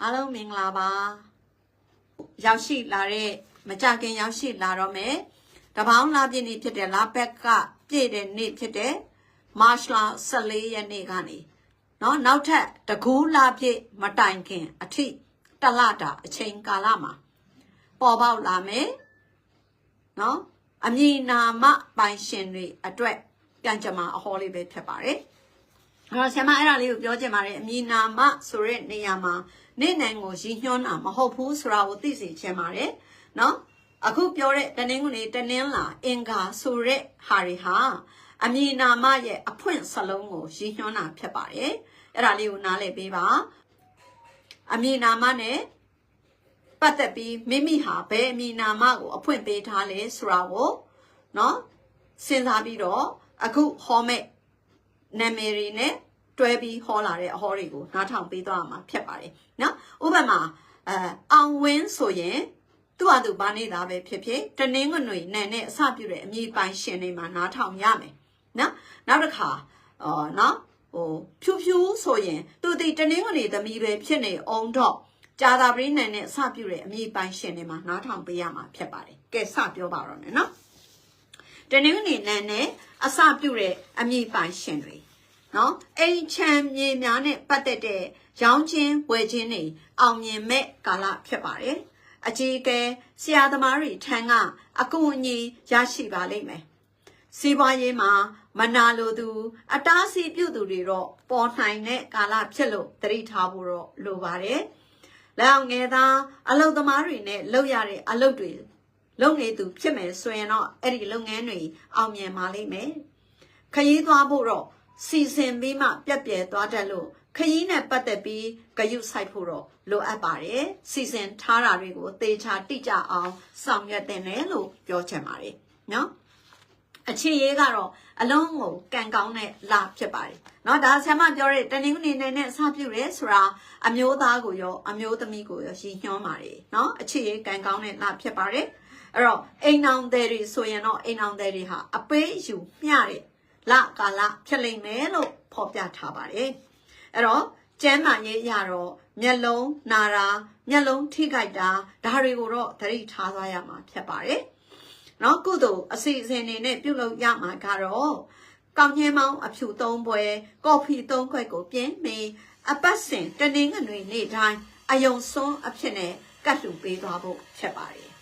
အားလုံးမင်္ဂလာပါရောက်ရှိလာတဲ့မကြခင်ရောက်ရှိလာတော့မယ်တပေါင်းလာပြည့်နေ့ဖြစ်တဲ့လာဘက်ကပြည့်တဲ့နေ့ဖြစ်တဲ့မတ်လ14ရက်နေ့ကနေเนาะနောက်ထပ်တကူးလာပြည့်မတိုင်ခင်အထိတလတာအချိန်ကာလမှာပေါ်ပေါက်လာမယ်เนาะအမည်နာမပိုင်ရှင်တွေအတွက်ကံကြမ္မာအဟောလေးပဲဖြစ်ပါတယ် အဲ့တော့ဆရာမအဲ့ဒါလေးကိုပြောချင်ပါတယ်အမည်နာမဆိုတဲ့နေရာမှာနေနိုင်ကိုရည်ညွှန်းတာမဟုတ်ဘူးဆိုတာကိုသိစေချင်ပါတယ်နော်အခုပြောတဲ့တနင်္ဂနွေတနင်္လာအင်္ဂါဆိုတဲ့ဟာတွေဟာအမည်နာမရဲ့အဖွင့်စလုံးကိုရည်ညွှန်းတာဖြစ်ပါတယ်အဲ့ဒါလေးကိုနားလည်ပေးပါအမည်နာမနဲ့ပတ်သက်ပြီးမိမိဟာဘယ်အမည်နာမကိုအဖွင့်ပေးထားလဲဆိုတာကိုနော်စဉ်းစားပြီးတော့အခုဟောမဲ့ နာမည်တွေနဲ့တွဲပြီးဟောလာတဲ့အဟောတွေကိုနားထောင်ပေးသွားမှာဖြစ်ပါတယ်နော်ဥပမာအဲအောင်ဝင်းဆိုရင်သူ့ဟာသူဘာနေတာပဲဖြစ်ဖြစ်တနင်္ဂနွေနဲ့နဲ့အစပြုတဲ့အမည်ပိုင်ရှင်တွေမှာနားထောင်ရမယ်နော်နောက်တစ်ခါအော်နော်ဟိုဖြူဖြူဆိုရင်သူဒီတနင်္ဂနွေသမီးပဲဖြစ်နေအောင်တော့ကြာသာပရိနန်နဲ့အစပြုတဲ့အမည်ပိုင်ရှင်တွေမှာနားထောင်ပေးရမှာဖြစ်ပါတယ်ကဲစပြောပါတော့မယ်နော် တနင်္ဂနွေနဲ့နဲ့အစပြုတဲ့အမည်ပိုင်ရှင်တွေနော်အိမ်ချမ်းမြေများနဲ့ပတ်သက်တဲ့ရောင်းချင်းဝယ်ချင်းတွေအောင်မြင်မဲ့ကာလဖြစ်ပါတယ်အကြီးအကဲဆရာသမားတွေထံကအကူအညီရရှိပါလိမ့်မယ်စီးပွားရေးမှာမနာလိုသူ အတားအဆီးပြုသူတွေတော့ပေါ်နိုင်တဲ့ကာလဖြစ်လို့သတိထားဖို့တော့လိုပါတယ်လက်အောင်ငယ်သားအလုတ်သမားတွေနဲ့လုပ်ရတဲ့အလုပ်တွေ လုပ်နေသူဖြစ်မယ်ဆိုရင်တော့အဲ့ဒီလုပ်ငန်းတွေအောင်မြင်ပါလိမ့်မယ်ခရီးသွားဖို့တော့စီစဉ်ပြီးမှပြက်ပြဲသွားတတ်လို့ခရီးနဲ့ပတ်သက်ပြီးဂယုဆိုင်ဖို့တော့လိုအပ်ပါတယ်စီစဉ်ထားတာတွေကိုသေချာတိကျအောင်ဆောင်ရွက်တင်တယ်လို့ပြောချင်ပါတယ်နော်အခြေရေးကတော့အလုံးကိုကံကောင်းတဲ့လာဖြစ်ပါတယ်เนาะဒါဆရာမပြောတဲ့တနင်္ဂနွေနေ့နဲ့အစပြုရဲဆိုတာအမျိုးသားကိုရောအမျိုးသမီးကိုရောရည်ညွှန်းပါတယ်เนาะအခြေရေးကံကောင်းတဲ့လာဖြစ်ပါတယ် အဲ့တော့အိမ်အောင်သည်တွေဆိုရင်တော့အိမ်အောင်သည်တွေဟာအပေးယူမျှတဲ့လကာလဖြစ်လိမ့်မယ်လို့ဖော်ပြထားပါတယ်အဲ့တော့ကျမ်းမာရေးရတော့မျက်လုံးနာတာမျက်လုံးထိခိုက်တာဒါတွေကိုတော့သတိထားသွားရမှာဖြစ်ပါတယ်နော်ကုသိုလ်အစီအစဉ်တွေနဲ့ပြုလုပ်ရမှာကတော့ကောင်းညင်းမောင်းအဖြူသုံးပွဲကော်ဖီသုံးခွက်ကိုပြင်းမီအပတ်စဉ်တနင်္ဂနွေနေ့တိုင်းအယုံစွန်းအဖြစ်နဲ့ကတ်လူပေးသွားဖို့ဖြစ်ပါတယ်